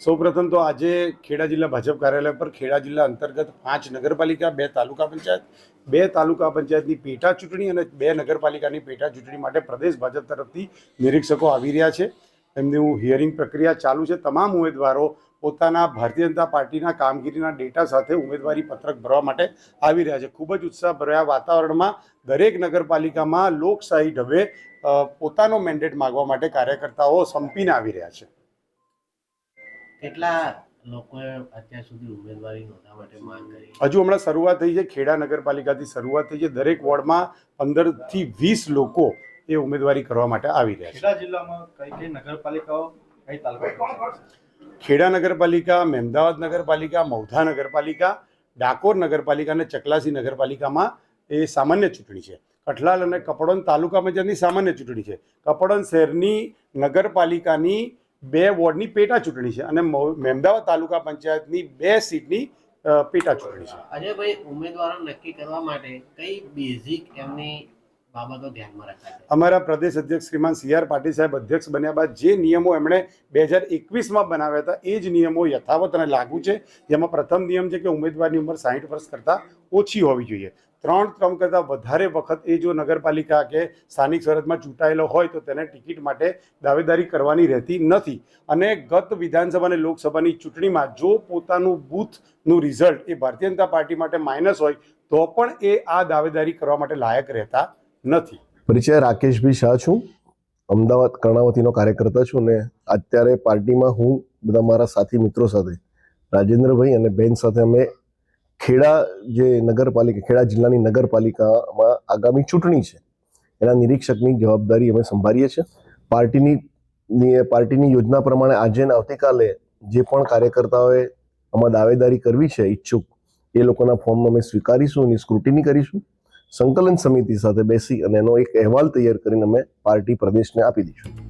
સૌપ્રથમ તો આજે ખેડા જિલ્લા ભાજપ કાર્યાલય પર ખેડા જિલ્લા અંતર્ગત પાંચ નગરપાલિકા, બે તાલુકા પંચાયત, બે તાલુકા પંચાયતની પેટા ચૂંટણી અને બે નગરપાલિકાની પેટા ચૂંટણી માટે પ્રદેશ ભાજપ તરફથી નિરીક્ષકો આવી રહ્યા છે. એમની હું હિયરિંગ પ્રક્રિયા ચાલુ છે. તમામ ઉમેદવારો પોતાના ભારતીય જનતા પાર્ટીના કામગીરીના ડેટા સાથે ઉમેદવારી પત્રક ભરવા માટે આવી રહ્યા છે. ખૂબ જ ઉત્સાહભર્યા વાતાવરણમાં દરેક નગરપાલિકામાં લોકશાહી ઢબે પોતાનો મેન્ડેટ માગવા માટે કાર્યકર્તાઓ સંપીને આવી રહ્યા છે. કેટલા લોકોએ અત્યાર સુધી ઉમેદવારી નોંધવા માટે માંગ કરી? હજુ હમણાં શરૂઆત થઈ છે ખેડા નગરપાલિકાથી શરૂઆત થઈ છે. દરેક વોર્ડમાં પંદરથી વીસ લોકો એ ઉમેદવારી કરવા માટે આવી રહ્યા છે. ખેડા જિલ્લામાં કઈ કઈ નગરપાલિકાઓ કઈ તાલુકા ખેડા નગરપાલિકા મહેમદાવાદ નગરપાલિકા મૌધા નગરપાલિકા ડાકોર નગરપાલિકા અને ચકલાસી નગરપાલિકામાં એ સામાન્ય ચૂંટણી છે. કઠલાલ અને કપડોન તાલુકા પંચાયતની સામાન્ય ચૂંટણી છે. કપડોન શહેરની નગરપાલિકાની બે વોર્ડની પેટા ચૂંટણી છે અને મહેમદાવાદ તાલુકા પંચાયતની બે સીટની પેટા ચૂંટણી છે. અજયભાઈ, ઉમેદવારો નક્કી કરવા માટે કઈ બેઝિક એમની બાબતો ધ્યાનમાં રખાય અમારા પ્રદેશ અધ્યક્ષ શ્રીમાન સી આર પાટીલ સાહેબ અધ્યક્ષ બન્યા બાદ જે નિયમો એમણે બે હજાર એકવીસમાં બનાવ્યા હતા, એ જ નિયમો યથાવત અને લાગુ છે. જેમાં પ્રથમ નિયમ છે કે ઉમેદવારની ઉંમર સાહીઠ વર્ષ કરતાં ઓછી હોવી જોઈએ. ત્રણ ત્રણ કરતાં વધારે વખત એ જો નગરપાલિકા કે સ્થાનિક સ્વરાજમાં ચૂંટાયેલો હોય તો તેને ટિકિટ માટે દાવેદારી કરવાની રહેતી નથી. અને ગત વિધાનસભા અને લોકસભાની ચૂંટણીમાં જો પોતાનું બૂથનું રિઝલ્ટ એ ભારતીય જનતા પાર્ટી માટે માઇનસ હોય, તો પણ એ આ દાવેદારી કરવા માટે લાયક રહેતા નથી. પરિચય રાકેશભાઈ શાહ છું. અમદાવાદ કર્ણાવતીનો કાર્યકર્તા છું ને અત્યારે પાર્ટીમાં હું બધા મારા સાથી મિત્રો સાથે, રાજેન્દ્રભાઈ અને બેન સાથે અમે ખેડા જે નગરપાલિકા, ખેડા જિલ્લાની નગરપાલિકામાં આગામી ચૂંટણી છે. એના નિરીક્ષકની જવાબદારી અમે સંભાળીએ છીએ. પાર્ટીની પાર્ટીની યોજના પ્રમાણે આજે ને આવતીકાલે જે પણ કાર્યકર્તાઓએ આમાં દાવેદારી કરવી છે ઈચ્છુક, એ લોકોના ફોર્મ અમે સ્વીકારીશું અને સ્ક્રુટિની કરીશું. સંકલન સમિતિ સાથે બેસી અને એનો એક અહેવાલ તૈયાર કરીને અમે પાર્ટી પ્રદેશને આપી દઈશું.